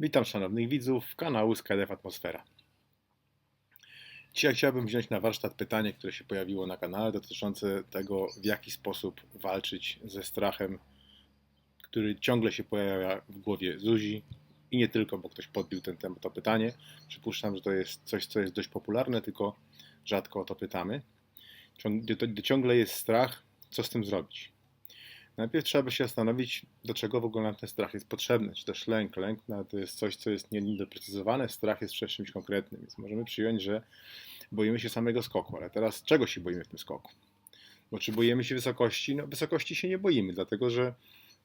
Witam szanownych widzów kanału Skydev Atmosfera. Dzisiaj chciałbym wziąć na warsztat pytanie, które się pojawiło na kanale dotyczące tego, w jaki sposób walczyć ze strachem, który ciągle się pojawia w głowie Zuzi i nie tylko, bo ktoś podbił ten temat, to pytanie. Przypuszczam, że to jest coś, co jest dość popularne, tylko rzadko o to pytamy. Ciągle jest strach, co z tym zrobić. Najpierw trzeba by się zastanowić, do czego w ogóle nam ten strach jest potrzebny. Czy też lęk. Lęk to jest coś, co jest niedoprecyzowane, strach jest przed czymś konkretnym. Więc możemy przyjąć, że boimy się samego skoku. Ale teraz czego się boimy w tym skoku? Bo czy boimy się wysokości? No wysokości się nie boimy, dlatego że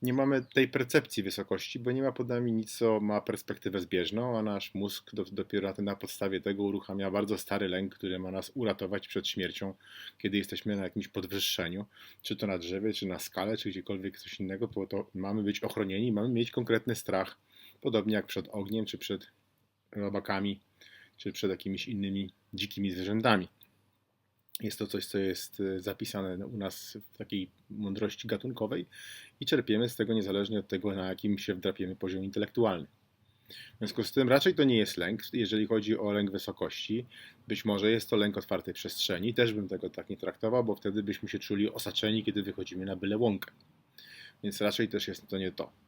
nie mamy tej percepcji wysokości, bo nie ma pod nami nic, co ma perspektywę zbieżną, a nasz mózg do, dopiero na podstawie tego uruchamia bardzo stary lęk, który ma nas uratować przed śmiercią, kiedy jesteśmy na jakimś podwyższeniu, czy to na drzewie, czy na skale, czy gdziekolwiek coś innego, bo to mamy być ochronieni, mamy mieć konkretny strach, podobnie jak przed ogniem, czy przed robakami, czy przed jakimiś innymi dzikimi zwierzętami. Jest to coś, co jest e, zapisane u nas w takiej mądrości gatunkowej i czerpiemy z tego niezależnie od tego, na jakim się wdrapiemy poziom intelektualny. W związku z tym raczej to nie jest lęk, jeżeli chodzi o lęk wysokości. Być może jest to lęk otwartej przestrzeni, też bym tego tak nie traktował, bo wtedy byśmy się czuli osaczeni, kiedy wychodzimy na byle łąkę. Więc raczej też jest to nie to.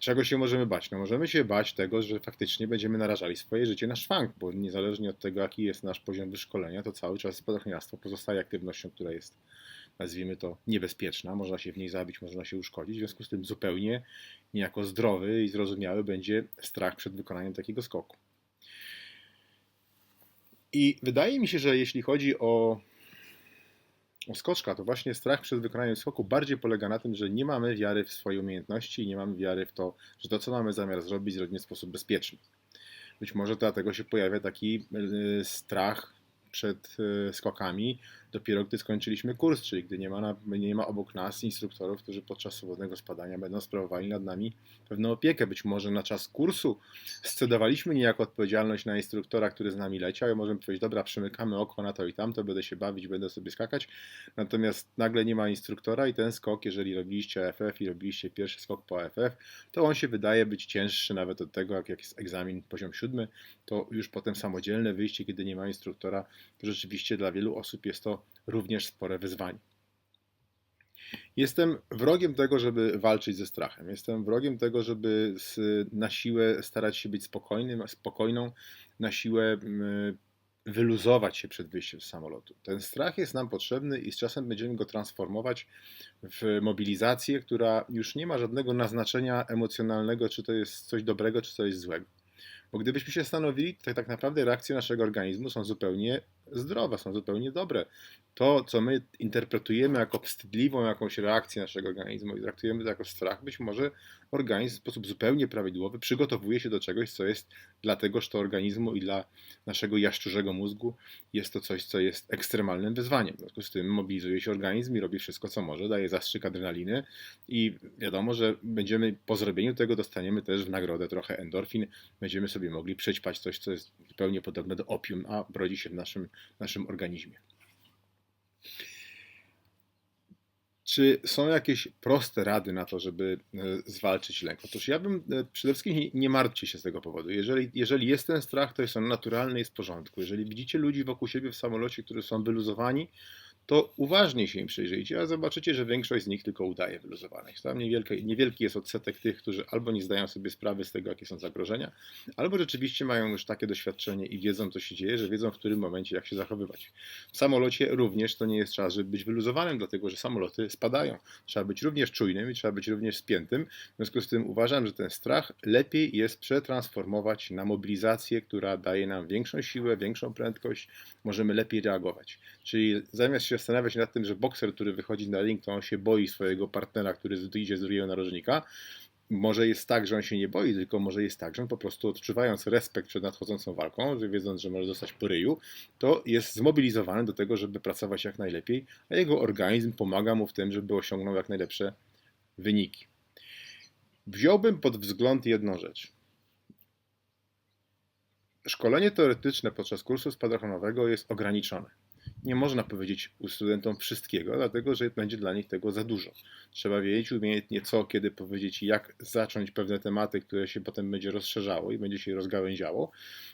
Czego się możemy bać? No możemy się bać tego, że faktycznie będziemy narażali swoje życie na szwank, bo niezależnie od tego, jaki jest nasz poziom wyszkolenia, to cały czas spadochroniarstwo pozostaje aktywnością, która jest, nazwijmy to, niebezpieczna. Można się w niej zabić, można się uszkodzić. W związku z tym zupełnie niejako zdrowy i zrozumiały będzie strach przed wykonaniem takiego skoku. I wydaje mi się, że jeśli chodzi o skoczka, to właśnie strach przed wykonaniem skoku bardziej polega na tym, że nie mamy wiary w swoje umiejętności i nie mamy wiary w to, że to, co mamy zamiar zrobić, zrobimy w sposób bezpieczny. Być może dlatego się pojawia taki y, strach przed y, skokami, dopiero gdy skończyliśmy kurs, czyli gdy nie ma, na, nie ma obok nas instruktorów, którzy podczas swobodnego spadania będą sprawowali nad nami pewną opiekę. Być może na czas kursu scedowaliśmy niejako odpowiedzialność na instruktora, który z nami leciał i możemy powiedzieć, dobra, przymykamy oko na to i tamto, będę się bawić, będę sobie skakać, natomiast nagle nie ma instruktora i ten skok, jeżeli robiliście AFF i robiliście pierwszy skok po AFF, to on się wydaje być cięższy nawet od tego, jak jest egzamin poziom siódmy, to już potem samodzielne wyjście, kiedy nie ma instruktora, to rzeczywiście dla wielu osób jest to również spore wyzwanie. Jestem wrogiem tego, żeby walczyć ze strachem. Jestem wrogiem tego, żeby na siłę starać się być spokojnym, spokojną, na siłę wyluzować się przed wyjściem z samolotu. Ten strach jest nam potrzebny i z czasem będziemy go transformować w mobilizację, która już nie ma żadnego naznaczenia emocjonalnego, czy to jest coś dobrego, czy jest złego. Bo gdybyśmy się stanowili, to tak naprawdę reakcje naszego organizmu są zupełnie zdrowe, są zupełnie dobre. To, co my interpretujemy jako wstydliwą jakąś reakcję naszego organizmu i traktujemy to jako strach, być może organizm w sposób zupełnie prawidłowy przygotowuje się do czegoś, co jest dla tegoż to organizmu i dla naszego jaszczurzego mózgu jest to coś, co jest ekstremalnym wyzwaniem. W związku z tym mobilizuje się organizm i robi wszystko, co może, daje zastrzyk adrenaliny i wiadomo, że będziemy po zrobieniu tego dostaniemy też w nagrodę trochę endorfin, będziemy sobie mogli przećpać coś, co jest zupełnie podobne do opium, a brodzi się w naszym naszym organizmie. Czy są jakieś proste rady na to, żeby e, zwalczyć lęk? Otóż ja bym e, przede wszystkim nie martwcie się z tego powodu. Jeżeli, jeżeli jest ten strach, to jest on naturalny jest w porządku. Jeżeli widzicie ludzi wokół siebie w samolocie, którzy są wyluzowani, to uważnie się im przyjrzyjcie, a zobaczycie, że większość z nich tylko udaje wyluzowanych. Tam niewielki, niewielki jest odsetek tych, którzy albo nie zdają sobie sprawy z tego, jakie są zagrożenia, albo rzeczywiście mają już takie doświadczenie i wiedzą, co się dzieje, że wiedzą, w którym momencie, jak się zachowywać. W samolocie również to nie jest czas, żeby być wyluzowanym, dlatego że samoloty spadają. Trzeba być również czujnym i trzeba być również spiętym. W związku z tym uważam, że ten strach lepiej jest przetransformować na mobilizację, która daje nam większą siłę, większą prędkość, możemy lepiej reagować. Czyli zamiast się zastanawiać się nad tym, że bokser, który wychodzi na ring, to on się boi swojego partnera, który idzie z drugiego narożnika. Może jest tak, że on się nie boi, tylko może jest tak, że on po prostu odczuwając respekt przed nadchodzącą walką, że wiedząc, że może zostać po ryju, to jest zmobilizowany do tego, żeby pracować jak najlepiej, a jego organizm pomaga mu w tym, żeby osiągnął jak najlepsze wyniki. Wziąłbym pod wzgląd jedną rzecz. Szkolenie teoretyczne podczas kursu spadochroniowego jest ograniczone. Nie można powiedzieć studentom wszystkiego, dlatego że będzie dla nich tego za dużo. Trzeba wiedzieć umiejętnie co, kiedy powiedzieć, jak zacząć pewne tematy, które się potem będzie rozszerzało i będzie się rozgałęziało.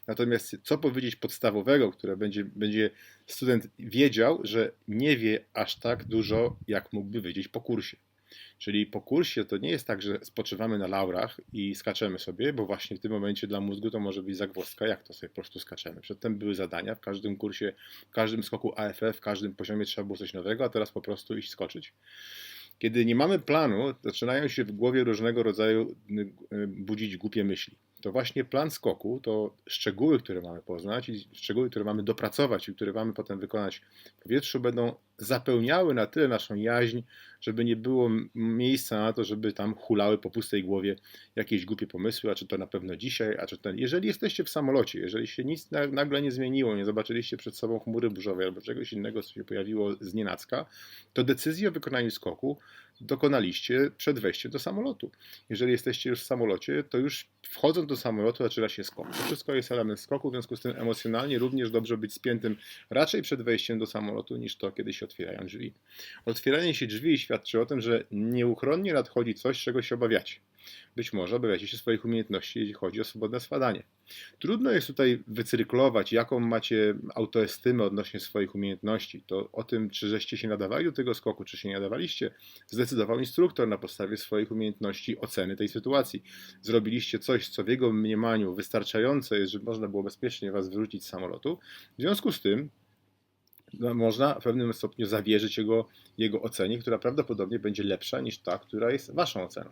Natomiast co powiedzieć podstawowego, które będzie, będzie student wiedział, że nie wie aż tak dużo, jak mógłby wiedzieć po kursie. Czyli po kursie to nie jest tak, że spoczywamy na laurach i skaczemy sobie, bo właśnie w tym momencie dla mózgu to może być zagwozdka, jak to sobie po prostu skaczemy. Przedtem były zadania, w każdym kursie, w każdym skoku AFF, w każdym poziomie trzeba było coś nowego, a teraz po prostu iść skoczyć. Kiedy nie mamy planu, zaczynają się w głowie różnego rodzaju y, budzić głupie myśli to właśnie plan skoku, to szczegóły, które mamy poznać i szczegóły, które mamy dopracować i które mamy potem wykonać w powietrzu, będą zapełniały na tyle naszą jaźń, żeby nie było miejsca na to, żeby tam hulały po pustej głowie jakieś głupie pomysły, a czy to na pewno dzisiaj, a czy ten. Jeżeli jesteście w samolocie, jeżeli się nic nagle nie zmieniło, nie zobaczyliście przed sobą chmury burzowej albo czegoś innego, co się pojawiło z nienacka, to decyzję o wykonaniu skoku dokonaliście przed wejściem do samolotu. Jeżeli jesteście już w samolocie, to już wchodząc do samolotu zaczyna się skok. To wszystko jest element skoku, w związku z tym emocjonalnie również dobrze być spiętym raczej przed wejściem do samolotu, niż to, kiedy się otwierają drzwi. Otwieranie się drzwi świadczy o tym, że nieuchronnie nadchodzi coś, czego się obawiacie. Być może obawiacie się swoich umiejętności, jeśli chodzi o swobodne spadanie. Trudno jest tutaj wycyrklować, jaką macie autoestymę odnośnie swoich umiejętności. To o tym, czy żeście się nadawali do tego skoku, czy się nie nadawaliście, zdecydował instruktor na podstawie swoich umiejętności oceny tej sytuacji. Zrobiliście coś, co w jego mniemaniu wystarczające jest, żeby można było bezpiecznie was wyrzucić z samolotu. W związku z tym no, można w pewnym stopniu zawierzyć jego, jego ocenie, która prawdopodobnie będzie lepsza niż ta, która jest waszą oceną.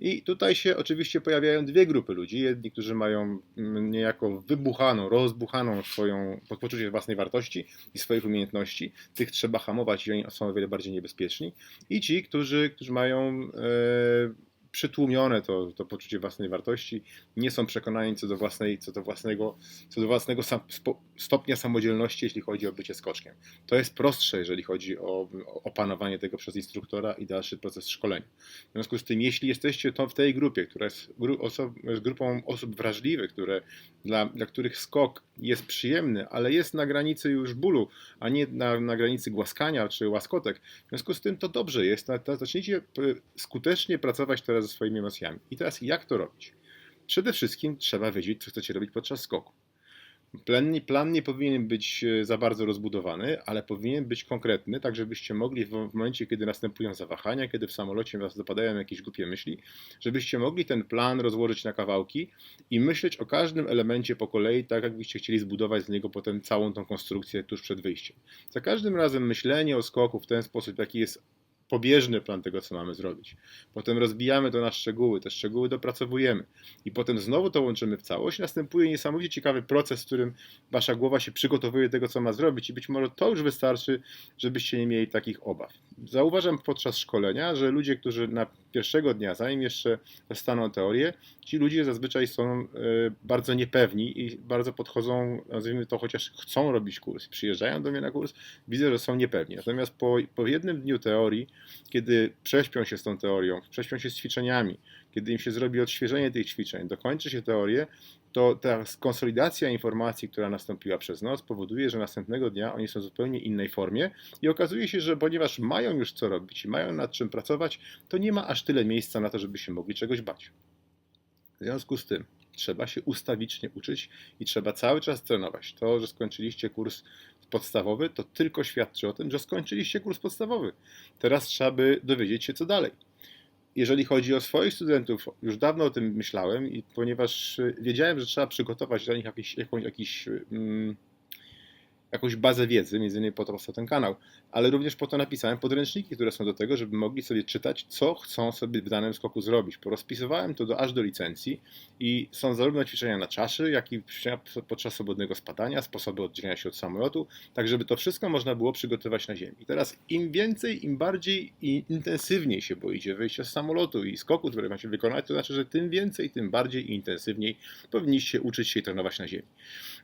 I tutaj się oczywiście pojawiają dwie grupy ludzi. Jedni, którzy mają mm, niejako wybuchaną, rozbuchaną swoją poczucie własnej wartości i swoich umiejętności. Tych trzeba hamować i oni są o wiele bardziej niebezpieczni. I ci, którzy, którzy mają e, przytłumione to, to poczucie własnej wartości, nie są przekonani co do, własnej, co do własnego, co do własnego stopnia samodzielności, jeśli chodzi o bycie skoczkiem. To jest prostsze, jeżeli chodzi o opanowanie tego przez instruktora i dalszy proces szkolenia. W związku z tym, jeśli jesteście to w tej grupie, która jest, gru, oso, jest grupą osób wrażliwych, które, dla, dla których skok jest przyjemny, ale jest na granicy już bólu, a nie na, na granicy głaskania czy łaskotek, w związku z tym to dobrze jest. Zacznijcie skutecznie pracować teraz ze swoimi emocjami. I teraz jak to robić? Przede wszystkim trzeba wiedzieć, co chcecie robić podczas skoku. Plan nie, plan nie powinien być e, za bardzo rozbudowany, ale powinien być konkretny, tak żebyście mogli w, w momencie, kiedy następują zawahania, kiedy w samolocie was dopadają jakieś głupie myśli, żebyście mogli ten plan rozłożyć na kawałki i myśleć o każdym elemencie po kolei, tak jakbyście chcieli zbudować z niego potem całą tą konstrukcję tuż przed wyjściem. Za każdym razem myślenie o skoku w ten sposób, jaki jest pobieżny plan tego, co mamy zrobić. Potem rozbijamy to na szczegóły, te szczegóły dopracowujemy i potem znowu to łączymy w całość. Następuje niesamowicie ciekawy proces, w którym wasza głowa się przygotowuje do tego, co ma zrobić i być może to już wystarczy, żebyście nie mieli takich obaw. Zauważam podczas szkolenia, że ludzie, którzy na pierwszego dnia, zanim jeszcze dostaną teorię, ci ludzie zazwyczaj są e, bardzo niepewni i bardzo podchodzą, nazwijmy to, chociaż chcą robić kurs, przyjeżdżają do mnie na kurs, widzę, że są niepewni. Natomiast po, po jednym dniu teorii, kiedy prześpią się z tą teorią, prześpią się z ćwiczeniami, kiedy im się zrobi odświeżenie tych ćwiczeń, dokończy się teorię, to ta konsolidacja informacji, która nastąpiła przez noc, powoduje, że następnego dnia oni są w zupełnie innej formie i okazuje się, że ponieważ mają już co robić i mają nad czym pracować, to nie ma aż tyle miejsca na to, żeby się mogli czegoś bać. W związku z tym trzeba się ustawicznie uczyć i trzeba cały czas trenować. To, że skończyliście kurs podstawowy, to tylko świadczy o tym, że skończyliście kurs podstawowy. Teraz trzeba by dowiedzieć się, co dalej jeżeli chodzi o swoich studentów, już dawno o tym myślałem i ponieważ wiedziałem, że trzeba przygotować dla nich jakiś, jakąś, jakiś mm, jakąś bazę wiedzy, między innymi po to powstał ten kanał, ale również po to napisałem podręczniki, które są do tego, żeby mogli sobie czytać, co chcą sobie w danym skoku zrobić. Porozpisywałem to do, aż do licencji i są zarówno ćwiczenia na czaszy, jak i ćwiczenia podczas swobodnego spadania, sposoby oddzielenia się od samolotu, tak żeby to wszystko można było przygotować na ziemi. I teraz im więcej, im bardziej i intensywniej się boicie wyjścia z samolotu i skoku, który macie wykonać, to znaczy, że tym więcej, tym bardziej i intensywniej powinniście uczyć się i trenować na ziemi.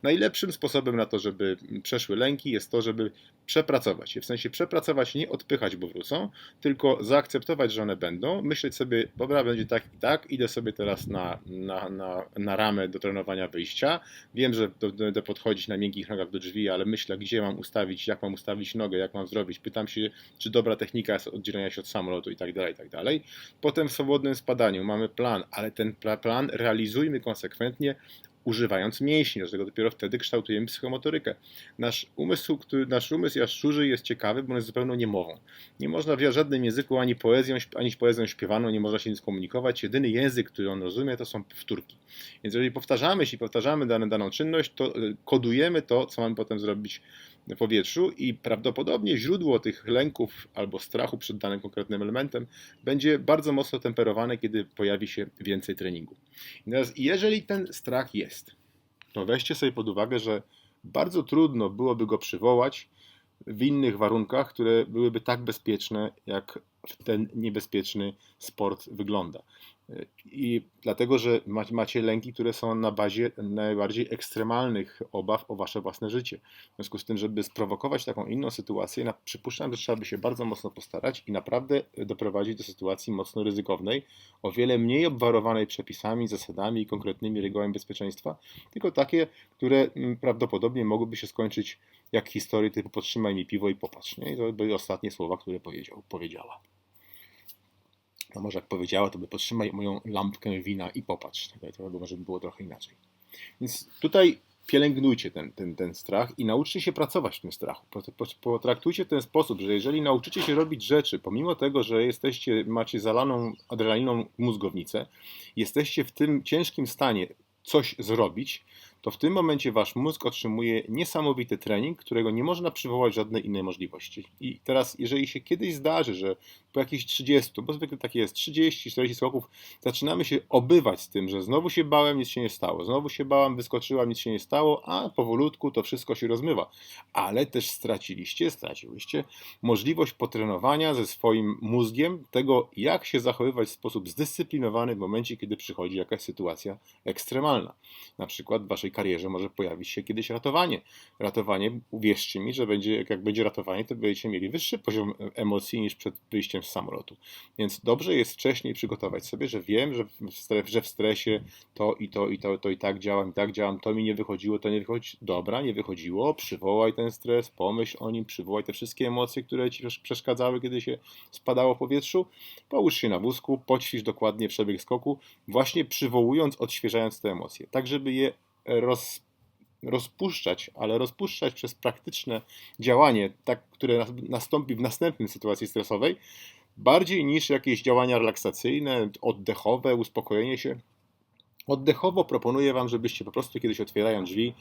Najlepszym sposobem na to, żeby przeszły lęki, jest to, żeby przepracować je. W sensie przepracować, nie odpychać, bo wrócą, tylko zaakceptować, że one będą, myśleć sobie, dobra, będzie tak i tak, idę sobie teraz na, na, na, na ramę do trenowania wyjścia. Wiem, że będę podchodzić na miękkich nogach do drzwi, ale myślę, gdzie mam ustawić, jak mam ustawić nogę, jak mam zrobić. Pytam się, czy dobra technika jest oddzielenia się od samolotu i tak dalej, i tak dalej. Potem w swobodnym spadaniu mamy plan, ale ten plan realizujmy konsekwentnie, używając mięśni, dlatego dopiero wtedy kształtujemy psychomotorykę. Nasz umysł, który, nasz umysł jaszczurzy jest ciekawy, bo on jest zupełnie niemową. Nie można w żadnym języku ani poezją, ani poezją śpiewaną, nie można się nic komunikować. Jedyny język, który on rozumie, to są powtórki. Więc jeżeli powtarzamy, jeśli powtarzamy daną, daną czynność, to y, kodujemy to, co mamy potem zrobić powietrzu i prawdopodobnie źródło tych lęków albo strachu przed danym konkretnym elementem będzie bardzo mocno temperowane, kiedy pojawi się więcej treningu. I teraz, jeżeli ten strach jest, to weźcie sobie pod uwagę, że bardzo trudno byłoby go przywołać w innych warunkach, które byłyby tak bezpieczne, jak ten niebezpieczny sport wygląda. I dlatego, że macie lęki, które są na bazie najbardziej ekstremalnych obaw o wasze własne życie. W związku z tym, żeby sprowokować taką inną sytuację, przypuszczam, że trzeba by się bardzo mocno postarać i naprawdę doprowadzić do sytuacji mocno ryzykownej, o wiele mniej obwarowanej przepisami, zasadami i konkretnymi regułami bezpieczeństwa, tylko takie, które mm, prawdopodobnie mogłyby się skończyć jak historii typu podtrzymaj mi piwo i popatrz. Nie? I to były ostatnie słowa, które powiedział, powiedziała. No może jak powiedziała, to by potrzymaj moją lampkę wina i popatrz. To może by było trochę inaczej. Więc tutaj pielęgnujcie ten, ten, ten strach i nauczcie się pracować w tym strachu. Potraktujcie w ten sposób, że jeżeli nauczycie się robić rzeczy, pomimo tego, że jesteście, macie zalaną adrenaliną mózgownicę, jesteście w tym ciężkim stanie coś zrobić, to w tym momencie wasz mózg otrzymuje niesamowity trening, którego nie można przywołać żadnej innej możliwości. I teraz, jeżeli się kiedyś zdarzy, że po jakichś 30, bo zwykle tak jest, 30-40 skoków, zaczynamy się obywać z tym, że znowu się bałem, nic się nie stało, znowu się bałem, wyskoczyłam, nic się nie stało, a powolutku to wszystko się rozmywa. Ale też straciliście, straciłyście możliwość potrenowania ze swoim mózgiem tego, jak się zachowywać w sposób zdyscyplinowany w momencie, kiedy przychodzi jakaś sytuacja ekstremalna. Na przykład w waszej karierze może pojawić się kiedyś ratowanie. Ratowanie, uwierzcie mi, że będzie, jak będzie ratowanie, to będziecie mieli wyższy poziom emocji niż przed wyjściem z samolotu. Więc dobrze jest wcześniej przygotować sobie, że wiem, że w, stres, że w stresie to i to i to, to i tak działam, i tak działam, to mi nie wychodziło, to nie wychodzi. Dobra, nie wychodziło, przywołaj ten stres, pomyśl o nim, przywołaj te wszystkie emocje, które ci przeszkadzały, kiedy się spadało w powietrzu, połóż się na wózku, poćwicz dokładnie przebieg skoku, właśnie przywołując, odświeżając te emocje, tak żeby je roz, rozpuszczać, ale rozpuszczać przez praktyczne działanie, tak, które nastąpi w następnej sytuacji stresowej, bardziej niż jakieś działania relaksacyjne, oddechowe, uspokojenie się. Oddechowo proponuję Wam, żebyście po prostu kiedyś otwierają drzwi,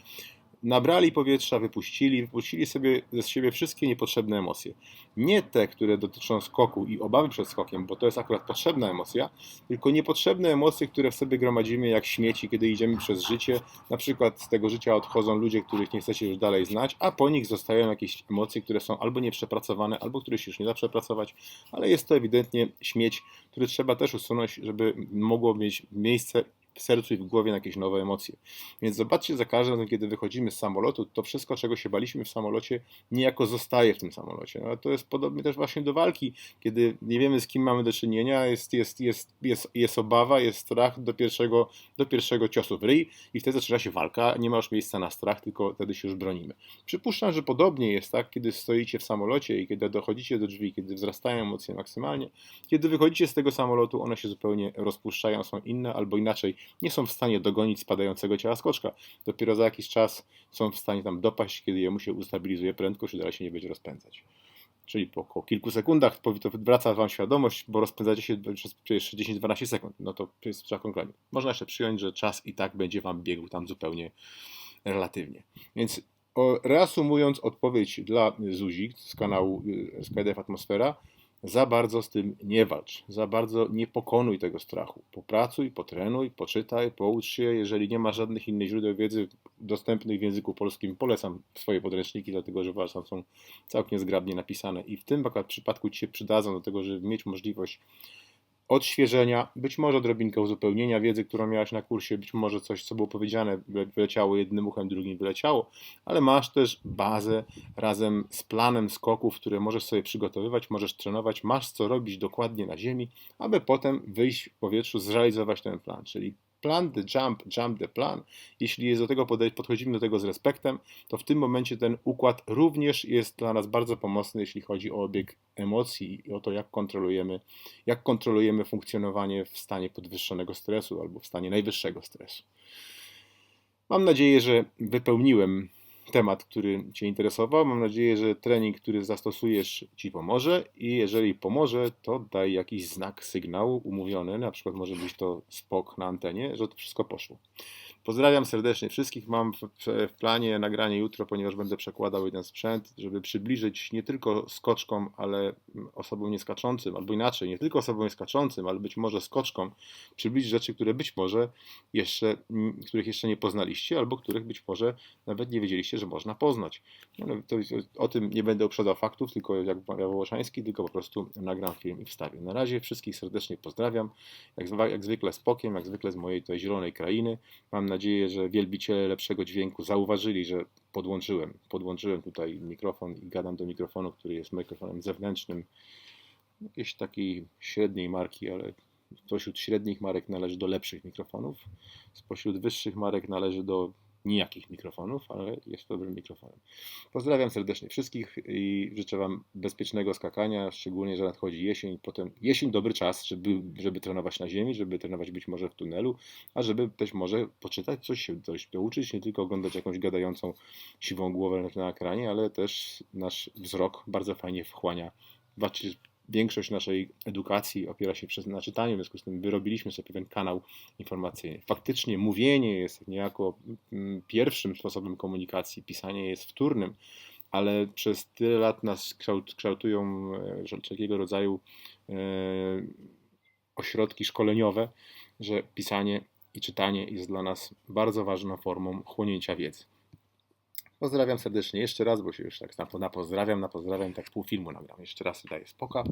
nabrali powietrza, wypuścili, wypuścili sobie ze siebie wszystkie niepotrzebne emocje. Nie te, które dotyczą skoku i obawy przed skokiem, bo to jest akurat potrzebna emocja, tylko niepotrzebne emocje, które w sobie gromadzimy jak śmieci, kiedy idziemy przez życie. Na przykład z tego życia odchodzą ludzie, których nie chcecie już dalej znać, a po nich zostają jakieś emocje, które są albo nieprzepracowane, albo których się już nie da przepracować, ale jest to ewidentnie śmieć, który trzeba też usunąć, żeby mogło mieć miejsce w sercu i w głowie na jakieś nowe emocje. Więc zobaczcie za każdym razem, kiedy wychodzimy z samolotu, to wszystko, czego się baliśmy w samolocie, niejako zostaje w tym samolocie. No, to jest podobnie też właśnie do walki, kiedy nie wiemy, z kim mamy do czynienia, jest, jest, jest, jest, jest obawa, jest strach do pierwszego, do pierwszego ciosu w ryj i wtedy zaczyna się walka, nie ma już miejsca na strach, tylko wtedy się już bronimy. Przypuszczam, że podobnie jest tak, kiedy stoicie w samolocie i kiedy dochodzicie do drzwi, kiedy wzrastają emocje maksymalnie, kiedy wychodzicie z tego samolotu, one się zupełnie rozpuszczają, są inne albo inaczej nie są w stanie dogonić spadającego ciała skoczka. Dopiero za jakiś czas są w stanie tam dopaść, kiedy jemu się ustabilizuje prędkość i dalej się nie będzie rozpędzać. Czyli po około kilku sekundach to wraca Wam świadomość, bo rozpędzacie się przez jeszcze 10-12 sekund. No to jest trzeba konkretnie. Można jeszcze przyjąć, że czas i tak będzie Wam biegł tam zupełnie relatywnie. Więc reasumując odpowiedź dla Zuzi z kanału y, Skydive Atmosfera, za bardzo z tym nie walcz, za bardzo nie pokonuj tego strachu. Popracuj, potrenuj, poczytaj, poucz się. Jeżeli nie ma żadnych innych źródeł wiedzy dostępnych w języku polskim, polecam swoje podręczniki, dlatego że uważam, są całkiem zgrabnie napisane i w tym przypadku Ci się przydadzą do tego, żeby mieć możliwość odświeżenia, być może odrobinkę uzupełnienia wiedzy, którą miałeś na kursie, być może coś, co było powiedziane, wyleciało jednym uchem, drugim wyleciało, ale masz też bazę razem z planem skoków, które możesz sobie przygotowywać, możesz trenować, masz co robić dokładnie na ziemi, aby potem wyjść w powietrzu, zrealizować ten plan, czyli plan the jump, jump the plan. Jeśli do tego podchodzimy do tego z respektem, to w tym momencie ten układ również jest dla nas bardzo pomocny, jeśli chodzi o obieg emocji i o to, jak kontrolujemy, jak kontrolujemy funkcjonowanie w stanie podwyższonego stresu albo w stanie najwyższego stresu. Mam nadzieję, że wypełniłem temat, który Cię interesował. Mam nadzieję, że trening, który zastosujesz, Ci pomoże i jeżeli pomoże, to daj jakiś znak, sygnał umówiony, na przykład może być to spok na antenie, że to wszystko poszło. Pozdrawiam serdecznie wszystkich. Mam w, planie nagranie jutro, ponieważ będę przekładał jeden sprzęt, żeby przybliżyć nie tylko skoczkom, ale osobom nieskaczącym, albo inaczej, nie tylko osobom nieskaczącym, ale być może skoczkom, przybliżyć rzeczy, które być może jeszcze, których jeszcze nie poznaliście, albo których być może nawet nie wiedzieliście, że można poznać. No, to, o tym nie będę uprzedzał faktów, tylko jak mawiał Wołoszański, tylko po prostu nagram film i wstawię. Na razie wszystkich serdecznie pozdrawiam. Jak, jak zwykle spokiem, jak zwykle z mojej tej zielonej krainy. Mam nadzieję, że wielbiciele lepszego dźwięku zauważyli, że podłączyłem, podłączyłem tutaj mikrofon i gadam do mikrofonu, który jest mikrofonem zewnętrznym, jakiejś takiej średniej marki, ale spośród średnich marek należy do lepszych mikrofonów, spośród wyższych marek należy do nijakich mikrofonów, ale jest dobrym mikrofonem. Pozdrawiam serdecznie wszystkich i życzę Wam bezpiecznego skakania, szczególnie, że nadchodzi jesień. Potem jesień dobry czas, żeby, żeby trenować na ziemi, żeby trenować być może w tunelu, a żeby też może poczytać, coś się coś douczyć, nie tylko oglądać jakąś gadającą siwą głowę na ekranie, ale też nasz wzrok bardzo fajnie wchłania większość naszej edukacji opiera się na czytaniu, w związku z tym wyrobiliśmy sobie pewien kanał informacyjny. Faktycznie mówienie jest niejako mm, pierwszym sposobem komunikacji, pisanie jest wtórnym, ale przez tyle lat nas kształtują e, wszelkiego rodzaju e, ośrodki szkoleniowe, że pisanie i czytanie jest dla nas bardzo ważną formą chłonięcia wiedzy. Pozdrawiam serdecznie jeszcze raz, bo się już tak na, na pozdrawiam, na pozdrawiam, tak pół filmu nagram. Jeszcze raz daję spoka.